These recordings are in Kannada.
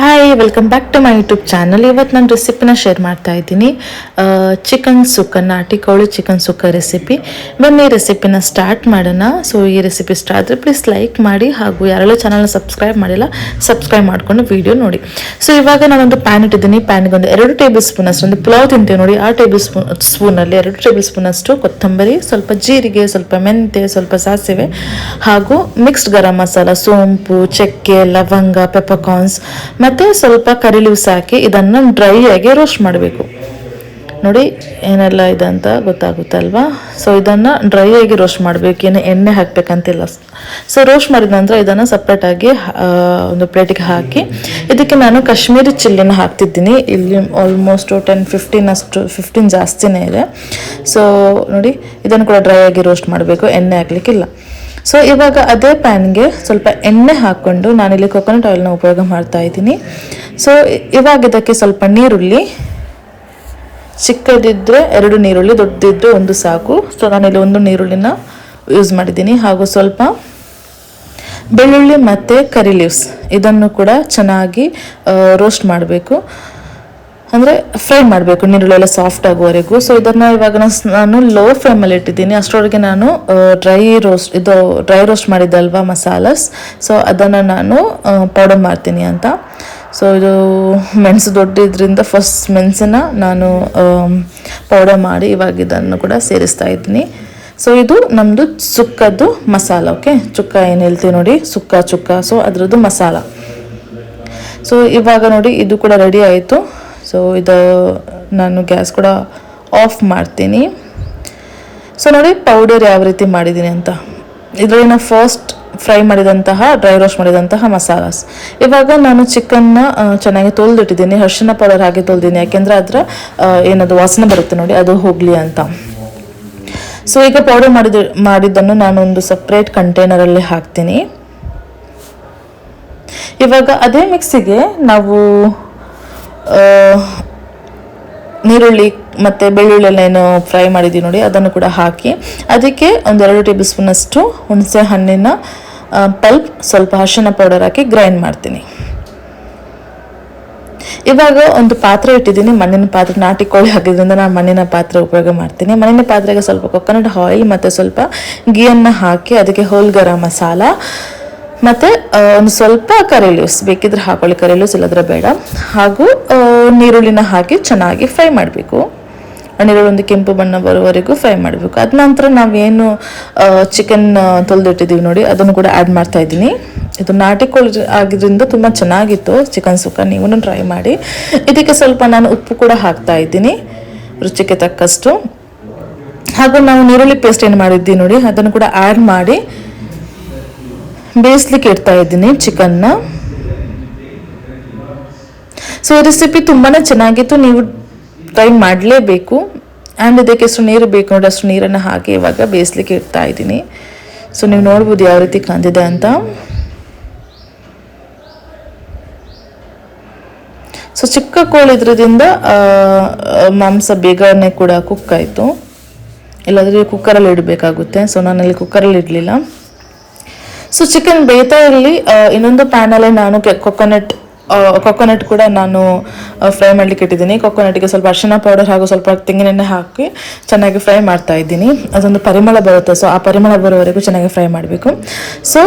Hi welcome back to my YouTube channel ಇವತ್ತು ನಾನು ರೆಸಿಪಿನ ಶೇರ್ ಮಾಡ್ತಾ ಇದ್ದೀನಿ. ಚಿಕನ್ ಸುಕ್ಕ ನಾಟಿ ಕೋಳಿ ಚಿಕನ್ ಸುಕ್ಕ ರೆಸಿಪಿ ಬನ್ನಿ ರೆಸಿಪಿನ ಸ್ಟಾರ್ಟ್ ಮಾಡೋಣ. ಸೊ ಈ ರೆಸಿಪಿ ಸ್ಟಾರ್ಟ್ ಆದರೆ ಪ್ಲೀಸ್ ಲೈಕ್ ಮಾಡಿ ಹಾಗೂ ಯಾರೆಲ್ಲ ಚಾನಲ್ನ ಸಬ್ಸ್ಕ್ರೈಬ್ ಮಾಡಿಲ್ಲ ಸಬ್ಸ್ಕ್ರೈಬ್ ಮಾಡಿಕೊಂಡು ವಿಡಿಯೋ ನೋಡಿ. ಸೊ ಇವಾಗ ನಾನೊಂದು ಪ್ಯಾನ್ ಇಟ್ಟಿದ್ದೀನಿ. ಪ್ಯಾನ್ಗೆ ಒಂದು ಎರಡು ಟೇಬಲ್ ಸ್ಪೂನ್ ಅಷ್ಟು, ಒಂದು ಪುಲಾವ್ ತಿಂತೀವಿ ನೋಡಿ. ಆ ಟೇಬಲ್ ಸ್ಪೂನ್ ಸ್ಪೂನಲ್ಲಿ ಎರಡು ಟೇಬಲ್ ಸ್ಪೂನ್ ಅಷ್ಟು, ಕೊತ್ತಂಬರಿ, ಸ್ವಲ್ಪ ಜೀರಿಗೆ, ಸ್ವಲ್ಪ ಮೆಂತೆ ಸ್ವಲ್ಪ ಸಾಸಿವೆ ಹಾಗೂ ಮಿಕ್ಸ್ಡ್ ಗರಂ ಮಸಾಲ, ಸೋಂಪು, ಚಕ್ಕೆ, ಲವಂಗ ಪೆಪಕಾರ್ನ್ಸ್ ಮತ್ತು ಸ್ವಲ್ಪ ಕರಿ ಲೀವ್ಸ್ ಹಾಕಿ ಇದನ್ನು ಡ್ರೈ ಆಗಿ ರೋಸ್ಟ್ ಮಾಡಬೇಕು. ನೋಡಿ ಏನೆಲ್ಲ ಇದೆ ಅಂತ ಗೊತ್ತಾಗುತ್ತಲ್ವಾ? ಸೊ ಇದನ್ನು ಡ್ರೈ ಆಗಿ ರೋಸ್ಟ್ ಮಾಡಬೇಕು. ಏನು ಎಣ್ಣೆ ಹಾಕ್ಬೇಕಂತಿಲ್ಲ. ಸೊ ರೋಸ್ಟ್ ಮಾಡಿದ ನಂತರ ಇದನ್ನು ಸಪ್ರೇಟಾಗಿ ಒಂದು ಪ್ಲೇಟಿಗೆ ಹಾಕಿ, ಇದಕ್ಕೆ ನಾನು ಕಾಶ್ಮೀರಿ ಚಿಲ್ಲಿನ ಹಾಕ್ತಿದ್ದೀನಿ. ಇಲ್ಲಿ ಆಲ್ಮೋಸ್ಟ್ ಟೆನ್ ಫಿಫ್ಟೀನ್ ಅಷ್ಟು ಫಿಫ್ಟೀನ್ ಜಾಸ್ತಿನೇ ಇದೆ. ಸೊ ನೋಡಿ, ಇದನ್ನು ಕೂಡ ಡ್ರೈ ಆಗಿ ರೋಸ್ಟ್ ಮಾಡಬೇಕು. ಎಣ್ಣೆ ಹಾಕ್ಲಿಕ್ಕಿಲ್ಲ. ಸೊ ಇವಾಗ ಅದೇ ಪ್ಯಾನ್ಗೆ ಸ್ವಲ್ಪ ಎಣ್ಣೆ ಹಾಕ್ಕೊಂಡು ನಾನಿಲ್ಲಿ ಕೊಕೊನಟ್ ಆಯಿಲ್ನ ಉಪಯೋಗ ಮಾಡ್ತಾ ಇದ್ದೀನಿ. ಸೊ ಇವಾಗ ಇದಕ್ಕೆ ಸ್ವಲ್ಪ ನೀರುಳ್ಳಿ ಚಿಕ್ಕದಿದ್ದರೆ ಎರಡು ನೀರುಳ್ಳಿ ದೊಡ್ಡದಿದ್ದರೆ ಒಂದು ಸಾಕು. ಸೊ ನಾನಿಲ್ಲಿ ಒಂದು ನೀರುಳ್ಳಿನ ಯೂಸ್ ಮಾಡಿದ್ದೀನಿ. ಹಾಗೂ ಸ್ವಲ್ಪ ಬೆಳ್ಳುಳ್ಳಿ ಮತ್ತು ಕರಿ ಲೀವ್ಸ್ ಇದನ್ನು ಕೂಡ ಚೆನ್ನಾಗಿ ರೋಸ್ಟ್ ಮಾಡಬೇಕು. ಅಂದರೆ ಫ್ರೈ ಮಾಡಬೇಕು ನೀರುಳ್ಳಿ ಎಲ್ಲ ಸಾಫ್ಟ್ ಆಗುವವರೆಗೂ. ಸೊ ಇದನ್ನು ಇವಾಗ ನಾನು- ಲೋ ಫ್ಲೇಮಲ್ಲಿ ಇಟ್ಟಿದ್ದೀನಿ. ಅಷ್ಟರೊಳಗೆ ನಾನು ಡ್ರೈ ರೋಸ್ಟ್ ಇದು ಡ್ರೈ ರೋಸ್ಟ್ ಮಾಡಿದ್ದಲ್ವಾ ಮಸಾಲಸ್. ಸೊ ಅದನ್ನು ನಾನು ಪೌಡರ್ ಮಾಡ್ತೀನಿ ಅಂತ. ಸೊ ಇದು ಮೆಣಸು ದೊಡ್ಡಿದ್ರಿಂದ ಫಸ್ಟ್ ಮೆಣಸನ್ನ ನಾನು ಪೌಡರ್ ಮಾಡಿ ಇವಾಗ ಇದನ್ನು ಕೂಡ ಸೇರಿಸ್ತಾ ಇದ್ದೀನಿ. ಸೊ ಇದು ನಮ್ಮದು ಸುಕ್ಕದ್ದು ಮಸಾಲ ಓಕೆ ಚುಕ್ಕ ಏನು ಹೇಳ್ತೀವಿ ನೋಡಿ? ಸುಕ್ಕ, ಚುಕ್ಕ. ಸೊ ಅದರದ್ದು ಮಸಾಲ. ಸೊ ಇವಾಗ ನೋಡಿ, ಇದು ಕೂಡ ರೆಡಿ ಆಯಿತು. ಸೊ ಇದು ನಾನು ಗ್ಯಾಸ್ ಕೂಡ ಆಫ್ ಮಾಡ್ತೀನಿ. ಸೊ ನೋಡಿ ಪೌಡರ್ ಯಾವ ರೀತಿ ಮಾಡಿದ್ದೀನಿ ಅಂತ. ಇದರಲ್ಲಿ ನಾನು ಫಸ್ಟ್ ಫ್ರೈ ಮಾಡಿದಂತಹ ಡ್ರೈ ರೋಸ್ಟ್ ಮಾಡಿದಂತಹ ಮಸಾಲಾಸ್. ಇವಾಗ ನಾನು ಚಿಕನ್ನ ಚೆನ್ನಾಗಿ ತೊಳೆದಿಟ್ಟಿದ್ದೀನಿ. ಅರಿಶಿನ ಪೌಡರ್ ಹಾಕಿ ತೊಳೆದಿದ್ದೀನಿ. ಯಾಕೆಂದರೆ ಅದರ ಏನದು ವಾಸನೆ ಬರುತ್ತೆ ನೋಡಿ, ಅದು ಹೋಗಲಿ ಅಂತ. ಸೊ ಈಗ ಪೌಡರ್ ಮಾಡಿದ, ಮಾಡಿದ್ದನ್ನು ನಾನೊಂದು ಸಪ್ರೇಟ್ ಕಂಟೈನರಲ್ಲಿ ಹಾಕ್ತೀನಿ. ಇವಾಗ ಅದೇ ಮಿಕ್ಸಿಗೆ ನಾವು ನೀರುಳ್ಳಿ ಮತ್ತು ಬೆಳ್ಳುಳ್ಳಿ ಏನು ಫ್ರೈ ಮಾಡಿದ್ದೀವಿ ನೋಡಿ, ಅದನ್ನು ಕೂಡ ಹಾಕಿ. ಅದಕ್ಕೆ ಒಂದೆರಡು ಟೇಬಲ್ ಸ್ಪೂನಷ್ಟು ಹುಣಸೆ ಹಣ್ಣಿನ ಪಲ್ಪ್ ಸ್ವಲ್ಪ ಅರಿಶಿನ ಪೌಡರ್ ಹಾಕಿ ಗ್ರೈಂಡ್ ಮಾಡ್ತೀನಿ. ಇವಾಗ ಒಂದು ಪಾತ್ರೆ ಇಟ್ಟಿದ್ದೀನಿ, ಮಣ್ಣಿನ ಪಾತ್ರೆ, ನಾಟಿ ಕೋಳಿ ಹಾಕಿದ್ರಿಂದ ನಾನು ಮಣ್ಣಿನ ಪಾತ್ರೆ ಉಪಯೋಗ ಮಾಡ್ತೀನಿ. ಮಣ್ಣಿನ ಪಾತ್ರೆಗೆ ಸ್ವಲ್ಪ ಕೊಕೊನಟ್ ಆಯಿಲ್ ಮತ್ತು ಸ್ವಲ್ಪ ಗೀಯನ್ನು ಹಾಕಿ ಅದಕ್ಕೆ ಹೋಲ್ ಗರಂ ಮಸಾಲ ಮತ್ತು ಒಂದು ಸ್ವಲ್ಪ ಕರಿ ಲೀವ್ಸ್ ಬೇಕಿದ್ರೆ ಹಾಕೊಳ್ಳಿ ಕರಿ ಲೀವ್ಸ್ ಇಲ್ಲದ್ರೆ ಬೇಡ. ಹಾಗೂ ನೀರುಳ್ಳಿನ ಹಾಕಿ ಚೆನ್ನಾಗಿ ಫ್ರೈ ಮಾಡಬೇಕು. ನೀರುಳ್ಳಿ ಒಂದು ಕೆಂಪು ಬಣ್ಣ ಬರುವವರೆಗೂ ಫ್ರೈ ಮಾಡಬೇಕು. ಅದ ನಂತರ ನಾವೇನು ಚಿಕನ್ ತೊಳೆದಿಟ್ಟಿದ್ದೀವಿ ನೋಡಿ, ಅದನ್ನು ಕೂಡ ಆ್ಯಡ್ ಮಾಡ್ತಾ ಇದ್ದೀನಿ. ಇದು ನಾಟಿ ಕೋಳಿ ಆಗಿದ್ದರಿಂದ ತುಂಬ ಚೆನ್ನಾಗಿತ್ತು ಚಿಕನ್ ಸುಕ್ಕ. ನೀವು ಟ್ರೈ ಮಾಡಿ. ಇದಕ್ಕೆ ಸ್ವಲ್ಪ ನಾನು ಉಪ್ಪು ಕೂಡ ಹಾಕ್ತಾ ಇದ್ದೀನಿ, ರುಚಿಗೆ ತಕ್ಕಷ್ಟು. ಹಾಗೂ ನಾವು ನೀರುಳ್ಳಿ ಪೇಸ್ಟ್ ಏನು ಮಾಡಿದ್ದೀವಿ ನೋಡಿ, ಅದನ್ನು ಕೂಡ ಆ್ಯಡ್ ಮಾಡಿ. ಬೇಯಿಸ್ಲಿಕ್ಕೆ ಇಡ್ತಾ ಇದ್ದೀನಿ ಚಿಕನ್ನ. ಸೊ ರೆಸಿಪಿ ತುಂಬಾ ಚೆನ್ನಾಗಿತ್ತು. ನೀವು ಟ್ರೈ ಮಾಡಲೇಬೇಕು. ಆ್ಯಂಡ್ ಇದಕ್ಕೆ ಎಷ್ಟು ನೀರು ಬೇಕು ನೋಡಿ, ಅಷ್ಟು ನೀರನ್ನು ಹಾಕಿ ಇವಾಗ ಬೇಯಿಸ್ಲಿಕ್ಕೆ ಇಡ್ತಾ ಇದ್ದೀನಿ. ಸೊ ನೀವು ನೋಡ್ಬೋದು ಯಾವ ರೀತಿ ಕಾಂದಿದೆ ಅಂತ. ಸೊ ಚಿಕ್ಕ ಕೋಳಿ ಇದ್ರದಿಂದ ಮಾಂಸ ಬೇಗನೆ ಕೂಡ ಕುಕ್ ಆಯಿತು. ಇಲ್ಲಾಂದರೆ ಕುಕ್ಕರಲ್ಲಿ ಇಡಬೇಕಾಗುತ್ತೆ. ಸೊ ನಾನಲ್ಲಿ ಕುಕ್ಕರಲ್ಲಿ ಇಡಲಿಲ್ಲ. ಸೊ ಚಿಕನ್ ಬೇಯ್ತಾ ಇರಲಿ ಇನ್ನೊಂದು ಪ್ಯಾನಲ್ಲಿ ನಾನು ಕೊಕೊನಟ್ ಕೊಕೊನಟ್ ಕೂಡ ನಾನು ಫ್ರೈ ಮಾಡ್ಲಿಕ್ಕೆ ಇಟ್ಟಿದ್ದೀನಿ. ಕೊಕೊನಟ್ಗೆ ಸ್ವಲ್ಪ ಅರಿಶಿನ ಪೌಡರ್ ಹಾಗೂ ಸ್ವಲ್ಪ ತೆಂಗಿನೆಣ್ಣೆ ಹಾಕಿ ಚೆನ್ನಾಗಿ ಫ್ರೈ ಮಾಡ್ತಾ ಇದ್ದೀನಿ. ಅದೊಂದು ಪರಿಮಳ ಬರುತ್ತೆ ಸೊ ಆ ಪರಿಮಳ ಬರೋವರೆಗೂ ಚೆನ್ನಾಗಿ ಫ್ರೈ ಮಾಡಬೇಕು. ಸೊ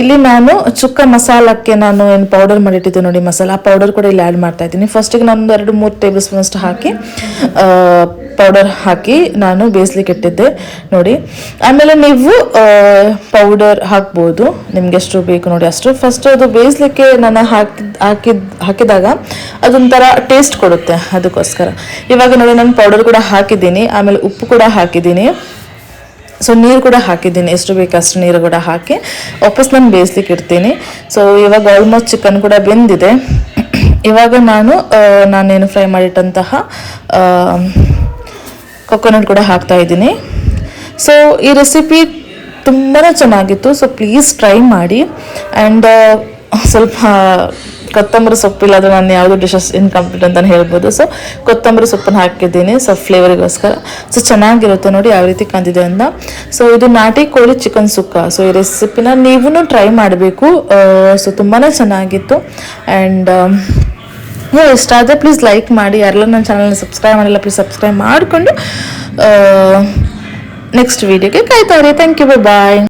ಇಲ್ಲಿ ನಾನು ಚುಕ್ಕ ಮಸಾಲಕ್ಕೆ ನಾನು ಏನು ಪೌಡರ್ ಮಾಡಿಟ್ಟಿದ್ದೆ ನೋಡಿ ಮಸಾಲ, ಆ ಪೌಡರ್ ಕೂಡ ಇಲ್ಲಿ ಆ್ಯಡ್ ಮಾಡ್ತಾ ಇದ್ದೀನಿ. ಫಸ್ಟಿಗೆ ನಾನು ಎರಡು, ಮೂರು ಟೇಬಲ್ ಸ್ಪೂನ್ ಅಷ್ಟು ಹಾಕಿ ಪೌಡರ್ ಹಾಕಿ ನಾನು ಬೇಯಿಸ್ಲಿಕ್ಕೆ ಇಟ್ಟಿದ್ದೆ ನೋಡಿ. ಆಮೇಲೆ ನೀವು ಪೌಡರ್ ಹಾಕ್ಬೋದು. ನಿಮ್ಗೆ ಎಷ್ಟು ಬೇಕು ನೋಡಿ ಅಷ್ಟು. ಫಸ್ಟ್ ಅದು ಬೇಯಿಸ್ಲಿಕ್ಕೆ ನಾನು ಹಾಕಿದ್ ಹಾಕಿದ್ ಹಾಕಿದಾಗ ಅದೊಂಥರ ಟೇಸ್ಟ್ ಕೊಡುತ್ತೆ ಅದಕ್ಕೋಸ್ಕರ. ಇವಾಗ ನೋಡಿ ನಾನು ಪೌಡರ್ ಕೂಡ ಹಾಕಿದ್ದೀನಿ, ಆಮೇಲೆ ಉಪ್ಪು ಕೂಡ ಹಾಕಿದ್ದೀನಿ. ಸೊ ನೀರು ಕೂಡ ಹಾಕಿದ್ದೀನಿ, ಎಷ್ಟು ಬೇಕಷ್ಟು ನೀರು ಕೂಡ ಹಾಕಿ. ವಾಪಸ್ ನಾನು ಬೇಯಿಸ್ಲಿಕ್ಕೆ ಇಡ್ತೀನಿ. ಸೊ ಇವಾಗ ಆಲ್ಮೋಸ್ಟ್ ಚಿಕನ್ ಕೂಡ ಬೆಂದಿದೆ. ಇವಾಗ ನಾನು ನಾನೇನು ಫ್ರೈ ಮಾಡಿಟ್ಟಂತಹ ಕೊಕೊನಟ್ ಕೂಡ ಹಾಕ್ತಾ ಇದ್ದೀನಿ. ಸೊ ಈ ರೆಸಿಪಿ ತುಂಬಾ ಚೆನ್ನಾಗಿತ್ತು. ಸೊ ಪ್ಲೀಸ್ ಟ್ರೈ ಮಾಡಿ. ಆ್ಯಂಡ್ ಸ್ವಲ್ಪ ಕೊತ್ತಂಬರಿ ಸೊಪ್ಪಿಲ್ಲಾದ್ರೆ ನಾನು ಯಾವುದು ಡಿಶಸ್ ಇನ್ಕಂಪ್ಲೀಟ್ ಅಂತ ಹೇಳ್ಬೋದು. ಸೊ ಕೊತ್ತಂಬರಿ ಸೊಪ್ಪನ್ನು ಹಾಕಿದ್ದೀನಿ. ಸೊ ಫ್ಲೇವರಿಗೋಸ್ಕರ ಸೊ ಚೆನ್ನಾಗಿರುತ್ತೆ ನೋಡಿ ಯಾವ ರೀತಿ ಕಂದಿದೆ ಅಂತ. ಸೊ ಇದು ನಾಟಿ ಕೋಳಿ ಚಿಕನ್ ಸುಕ್ಕ. ಸೊ ಈ ರೆಸಿಪಿನ ನೀವೂ ಟ್ರೈ ಮಾಡಬೇಕು. ಸೊ ತುಂಬಾ ಚೆನ್ನಾಗಿತ್ತು. ಆ್ಯಂಡ್ ಇಷ್ಟ ಆದರೆ ಪ್ಲೀಸ್ ಲೈಕ್ ಮಾಡಿ. ಯಾರೆಲ್ಲ ನನ್ನ ಚಾನಲ್ನ ಸಬ್ಸ್ಕ್ರೈಬ್ ಮಾಡಿಲ್ಲ ಪ್ಲೀಸ್ ಸಬ್ಸ್ಕ್ರೈಬ್ ಮಾಡಿಕೊಂಡು ನೆಕ್ಸ್ಟ್ ವೀಡಿಯೋಗೆ ಕಾಯ್ತಾವ್ರಿ ಥ್ಯಾಂಕ್ ಯು ಬೈ ಬಾಯ್